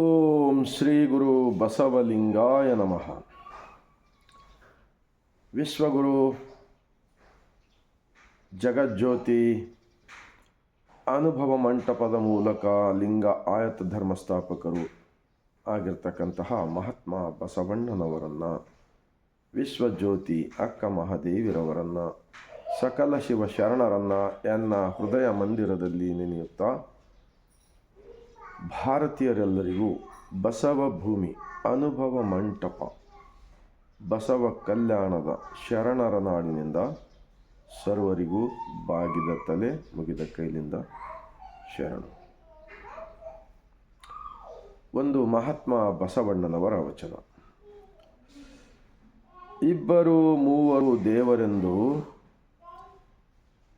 ಓಂ ಶ್ರೀ ಗುರು ಬಸವಲಿಂಗಾಯ ನಮಃ. ವಿಶ್ವಗುರು ಜಗಜ್ಯೋತಿ ಅನುಭವ ಮಂಟಪದ ಮೂಲಕ ಲಿಂಗ ಆಯತ ಧರ್ಮಸ್ಥಾಪಕರು ಆಗಿರ್ತಕ್ಕಂತಹ ಮಹಾತ್ಮ ಬಸವಣ್ಣನವರನ್ನು, ವಿಶ್ವಜ್ಯೋತಿ ಅಕ್ಕ ಮಹಾದೇವಿರವರನ್ನು, ಸಕಲ ಶಿವ ಶರಣರನ್ನು ಎನ್ನ ಹೃದಯ ಮಂದಿರದಲ್ಲಿ ನೆನೆಯುತ್ತಾ ಭಾರತೀಯರೆಲ್ಲರಿಗೂ ಬಸವ ಭೂಮಿ ಅನುಭವ ಮಂಟಪ. ಬಸವ ಕಲ್ಯಾಣದ ಶರಣರ ನಾಡಿನಿಂದ ಸರ್ವರಿಗೂ ಬಾಗಿದ ತಲೆ ಮುಗಿದ ಕೈಲಿಂದ ಶರಣು. ಒಂದು ಮಹಾತ್ಮ ಬಸವಣ್ಣನವರ ವಚನ. ಇಬ್ಬರು ಮೂವರು ದೇವರೆಂದು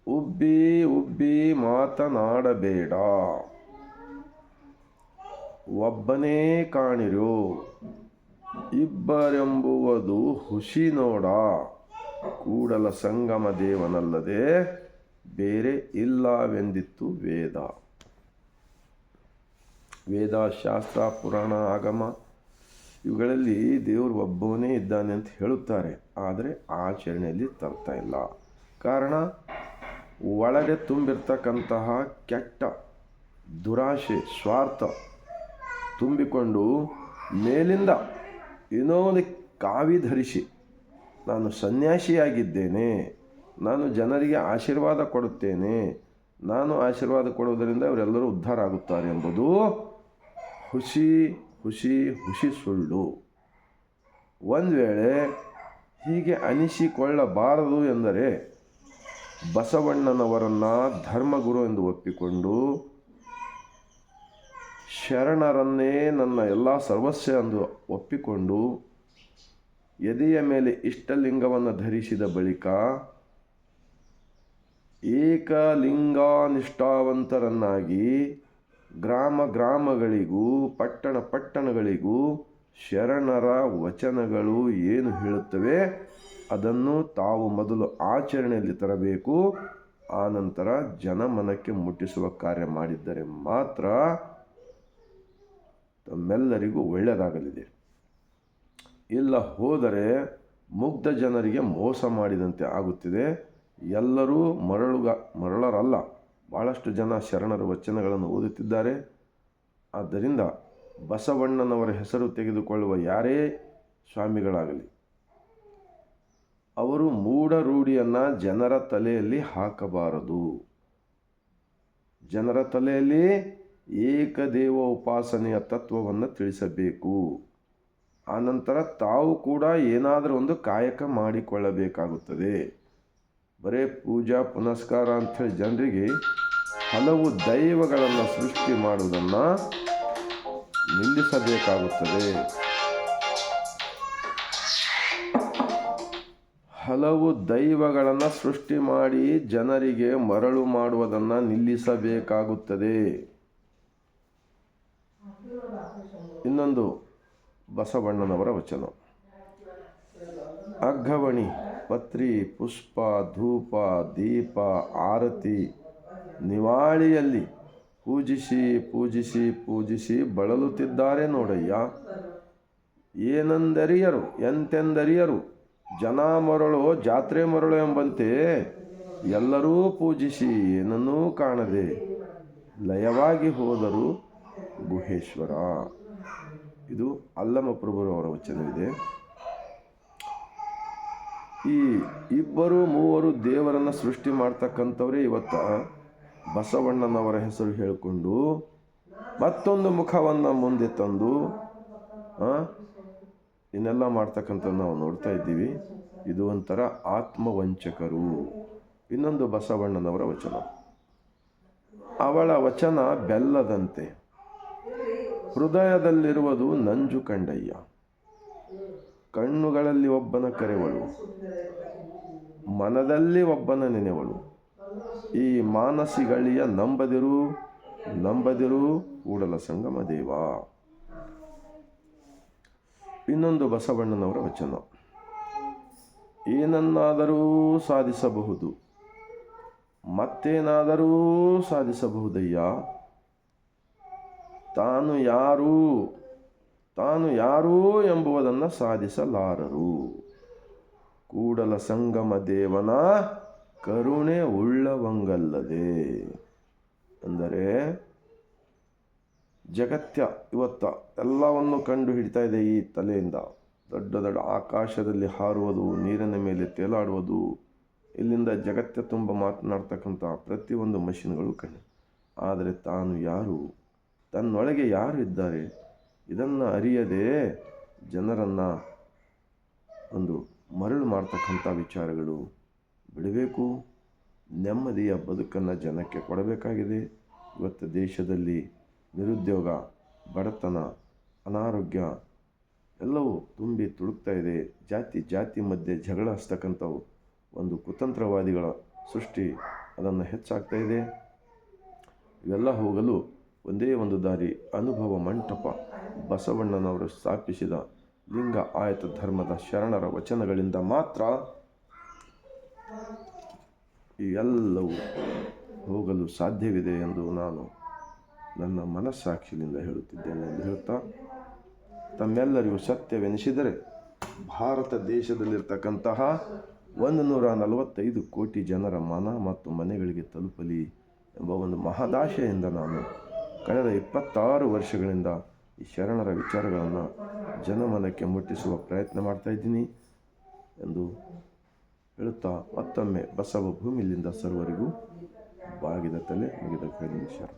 ಉಬ್ಬಿ ಉಬ್ಬಿ ಮಾತನಾಡಬೇಡ. ಒಬ್ಬನೇ ಕಾಣಿರು. ಇಬ್ಬರೆಂಬುವುದು ಹುಷಿ ನೋಡ. ಕೂಡಲ ಸಂಗಮ ದೇವನಲ್ಲದೆ ಬೇರೆ ಇಲ್ಲವೆಂದಿತ್ತು ವೇದ. ವೇದ ಶಾಸ್ತ್ರ ಪುರಾಣ, ಆಗಮ, ಇವುಗಳಲ್ಲಿ ದೇವರು ಒಬ್ಬವನೇ ಇದ್ದಾನೆ ಅಂತ ಹೇಳುತ್ತಾರೆ. ಆದರೆ ಆಚರಣೆಯಲ್ಲಿ ತರ್ತಾ ಇಲ್ಲ. ಕಾರಣ, ಒಳಗೆ ತುಂಬಿರ್ತಕ್ಕಂತಹ ಕೆಟ್ಟ ದುರಾಶೆ, ಸ್ವಾರ್ಥ ತುಂಬಿಕೊಂಡು ಮೇಲಿಂದ ಏನೋ ಒಂದು ಕಾವಿ ಧರಿಸಿ, ನಾನು ಸನ್ಯಾಸಿಯಾಗಿದ್ದೇನೆ, ನಾನು ಜನರಿಗೆ ಆಶೀರ್ವಾದ ಕೊಡುತ್ತೇನೆ, ನಾನು ಆಶೀರ್ವಾದ ಕೊಡುವುದರಿಂದ ಅವರೆಲ್ಲರೂ ಉದ್ಧಾರ ಆಗುತ್ತಾರೆ ಎಂಬುದು ಹುಸಿ ಹುಸಿ ಹುಸಿ ಸುಳ್ಳು. ಒಂದು ವೇಳೆ ಹೀಗೆ ಅನಿಸಿಕೊಳ್ಳಬಾರದು ಎಂದರೆ ಬಸವಣ್ಣನವರನ್ನು ಧರ್ಮಗುರು ಎಂದು ಒಪ್ಪಿಕೊಂಡು ಶರಣರನ್ನೇ ನನ್ನ ಎಲ್ಲ ಸರ್ವಸ್ವ ಎಂದು ಒಪ್ಪಿಕೊಂಡು ಎದೆಯ ಮೇಲೆ ಇಷ್ಟಲಿಂಗವನ್ನು ಧರಿಸಿದ ಬಳಿಕ ಏಕಲಿಂಗಾನಿಷ್ಠಾವಂತರನ್ನಾಗಿ ಗ್ರಾಮ ಗ್ರಾಮಗಳಿಗೂ ಪಟ್ಟಣ ಪಟ್ಟಣಗಳಿಗೂ ಶರಣರ ವಚನಗಳು ಏನು ಹೇಳುತ್ತವೆ ಅದನ್ನು ತಾವು ಮೊದಲು ಆಚರಣೆಯಲ್ಲಿ ತರಬೇಕು, ಆನಂತರ ಜನಮನಕ್ಕೆ ಮುಟ್ಟಿಸುವ ಕಾರ್ಯ ಮಾಡಿದ್ದರೆ ಮಾತ್ರ ತಮ್ಮೆಲ್ಲರಿಗೂ ಒಳ್ಳೆಯದಾಗಲಿದೆ. ಇಲ್ಲ ಹೋದರೆ ಮುಗ್ಧ ಜನರಿಗೆ ಮೋಸ ಮಾಡಿದಂತೆ ಆಗುತ್ತಿದೆ. ಎಲ್ಲರೂ ಮರಳುಗ, ಮರಳರಲ್ಲ ಭಾಳಷ್ಟು ಜನ ಶರಣರ ವಚನಗಳನ್ನು ಓದುತ್ತಿದ್ದಾರೆ. ಆದ್ದರಿಂದ ಬಸವಣ್ಣನವರ ಹೆಸರು ತೆಗೆದುಕೊಳ್ಳುವ ಯಾರೇ ಸ್ವಾಮಿಗಳಾಗಲಿ, ಅವರು ಮೂಢ ರೂಢಿಯನ್ನು ಜನರ ತಲೆಯಲ್ಲಿ ಹಾಕಬಾರದು. ಜನರ ತಲೆಯಲ್ಲಿ ಏಕದೇವ ಉಪಾಸನೆಯ ತತ್ವವನ್ನು ತಿಳಿಸಬೇಕು. ಆನಂತರ ತಾವು ಕೂಡ ಏನಾದರೂ ಒಂದು ಕಾಯಕ ಮಾಡಿಕೊಳ್ಳಬೇಕಾಗುತ್ತದೆ. ಬರೇ ಪೂಜಾ ಪುನಸ್ಕಾರ ಅಂಥೇಳಿ ಜನರಿಗೆ ಹಲವು ದೈವಗಳನ್ನು ಸೃಷ್ಟಿ ಮಾಡುವುದನ್ನು ನಿಲ್ಲಿಸಬೇಕಾಗುತ್ತದೆ. ಹಲವು ದೈವಗಳನ್ನು ಸೃಷ್ಟಿ ಮಾಡಿ ಜನರಿಗೆ ಮರಳು ಮಾಡುವುದನ್ನು ನಿಲ್ಲಿಸಬೇಕಾಗುತ್ತದೆ. ಇನ್ನೊಂದು ಬಸವಣ್ಣನವರ ವಚನ. ಅಗ್ಗವಣಿ ಪತ್ರಿ, ಪುಷ್ಪ, ಧೂಪ, ದೀಪ, ಆರತಿ ನಿವಾಳಿಯಲ್ಲಿ ಪೂಜಿಸಿ ಪೂಜಿಸಿ ಪೂಜಿಸಿ ಬಳಲುತ್ತಿದ್ದಾರೆ ನೋಡಯ್ಯ. ಏನೆಂದರಿಯರು, ಎಂತೆಂದರಿಯರು, ಜನ ಮರಳು, ಜಾತ್ರೆ ಮರಳು ಎಂಬಂತೆ ಎಲ್ಲರೂ ಪೂಜಿಸಿ ಏನನ್ನೂ ಕಾಣದೆ ಲಯವಾಗಿ ಹೋದರು ಗುಹೇಶ್ವರ. ಇದು ಅಲ್ಲಮ ಪ್ರಭುರವರ ವಚನವಿದೆ. ಈ ಇಬ್ಬರು ಮೂವರು ದೇವರನ್ನು ಸೃಷ್ಟಿ ಮಾಡ್ತಕ್ಕಂಥವರೇ ಇವತ್ತ ಬಸವಣ್ಣನವರ ಹೆಸರು ಹೇಳಿಕೊಂಡು ಮತ್ತೊಂದು ಮುಖವನ್ನು ಮುಂದೆ ತಂದು ಇನ್ನೆಲ್ಲ ಮಾಡ್ತಕ್ಕಂಥ ನಾವು ನೋಡ್ತಾ ಇದ್ದೀವಿ. ಇದು ಒಂಥರ ಆತ್ಮವಂಚಕರು. ಇನ್ನೊಂದು ಬಸವಣ್ಣನವರ ವಚನ. ಅವಳ ವಚನ ಬೆಲ್ಲದಂತೆ. ಹೃದಯದಲ್ಲಿರುವುದು ನಂಜು ಕಂಡಯ್ಯ. ಕಣ್ಣುಗಳಲ್ಲಿ ಒಬ್ಬನ ಕರೆವಳು, ಮನದಲ್ಲಿ ಒಬ್ಬನ ನೆನೆವಳು. ಈ ಮಾನಸಿಗಳಿಯ ನಂಬದಿರು ನಂಬದಿರು ಕೂಡಲ ಸಂಗಮ ದೇವ. ಇನ್ನೊಂದು ಬಸವಣ್ಣನವರ ವಚನ. ಏನನ್ನಾದರೂ ಸಾಧಿಸಬಹುದು, ಮತ್ತೇನಾದರೂ ಸಾಧಿಸಬಹುದಯ್ಯ? ತಾನು ಯಾರು? ತಾನು ಯಾರು ಎಂಬುದನ್ನು ಸಾಧಿಸಲಾರರು. ಕೂಡಲ ಸಂಗಮ ದೇವನ ಕರುಣೆ ಉಳ್ಳವಂಗಲ್ಲದೆ. ಅಂದರೆ ಜಗತ್ಯ, ಇವತ್ತ ಎಲ್ಲವನ್ನು ಕಂಡು ಹಿಡಿತಾ ಇದೆ ಈ ತಲೆಯಿಂದ. ದೊಡ್ಡ ದೊಡ್ಡ ಆಕಾಶದಲ್ಲಿ ಹಾರುವುದು, ನೀರಿನ ಮೇಲೆ ತೇಲಾಡುವುದು. ಇಲ್ಲಿಂದ ಜಗತ್ಯ ತುಂಬ ಮಾತನಾಡ್ತಕ್ಕಂಥ ಪ್ರತಿಯೊಂದು ಮಷಿನ್ಗಳು ಕಣ್ಣು ಆದರೆ ತಾನು ಯಾರು? ತನ್ನೊಳಗೆ ಯಾರು ಇದ್ದಾರೆ ಇದನ್ನು ಅರಿಯದೇ ಜನರನ್ನು ಒಂದು ಮರಳು ಮಾಡ್ತಕ್ಕಂಥ ವಿಚಾರಗಳು. ಬಿಡಬೇಕು. ನೆಮ್ಮದಿಯ ಬದುಕನ್ನು ಜನಕ್ಕೆ ಕೊಡಬೇಕಾಗಿದೆ. ಇವತ್ತು ದೇಶದಲ್ಲಿ ನಿರುದ್ಯೋಗ, ಬಡತನ, ಅನಾರೋಗ್ಯ ಎಲ್ಲವೂ ತುಂಬಿ ತುಳುಕ್ತಾ ಇದೆ. ಜಾತಿ ಜಾತಿ ಮಧ್ಯೆ ಜಗಳ ಹಚ್ತಕ್ಕಂಥವು ಒಂದು ಕುತಂತ್ರವಾದಿಗಳ ಸೃಷ್ಟಿ ಅದನ್ನು ಹೆಚ್ಚಾಗ್ತಾ ಇದೆ. ಇವೆಲ್ಲ ಹೋಗಲು ಒಂದೇ ಒಂದು ದಾರಿ, ಅನುಭವ ಮಂಟಪ. ಬಸವಣ್ಣನವರು ಸ್ಥಾಪಿಸಿದ ಲಿಂಗ ಆಯತ ಧರ್ಮದ ಶರಣರ ವಚನಗಳಿಂದ ಮಾತ್ರ ಈ ಎಲ್ಲವೂ ಹೋಗಲು ಸಾಧ್ಯವಿದೆ ಎಂದು ನಾನು ನನ್ನ ಮನಸ್ಸಾಕ್ಷಿಯಿಂದ ಹೇಳುತ್ತಿದ್ದೇನೆ ಎಂದು ಹೇಳುತ್ತಾ, ತಮ್ಮೆಲ್ಲರಿಗೂ ಸತ್ಯವೆನಿಸಿದರೆ ಭಾರತ ದೇಶದಲ್ಲಿರ್ತಕ್ಕಂತಹ ಒಂದು ನೂರ ನಲವತ್ತೈದು ಕೋಟಿ ಜನರ ಮನ ಮತ್ತು ಮನೆಗಳಿಗೆ ತಲುಪಲಿ ಎಂಬ ಒಂದು ಮಹದಾಶೆಯಿಂದ ನಾನು ಕಳೆದ ಇಪ್ಪತ್ತಾರು ವರ್ಷಗಳಿಂದ ಈ ಶರಣರ ವಿಚಾರಗಳನ್ನು ಜನಮನಕ್ಕೆ ಮುಟ್ಟಿಸುವ ಪ್ರಯತ್ನ ಮಾಡ್ತಾ ಇದ್ದೀನಿ ಎಂದು ಹೇಳುತ್ತಾ ಮತ್ತೊಮ್ಮೆ ಬಸವ ಭೂಮಿಲಿಂದ ಸರ್ವರಿಗೂ ಬಾಗಿದ ತಲೆ ಮುಗಿದ ಕೈ ಶರಣ.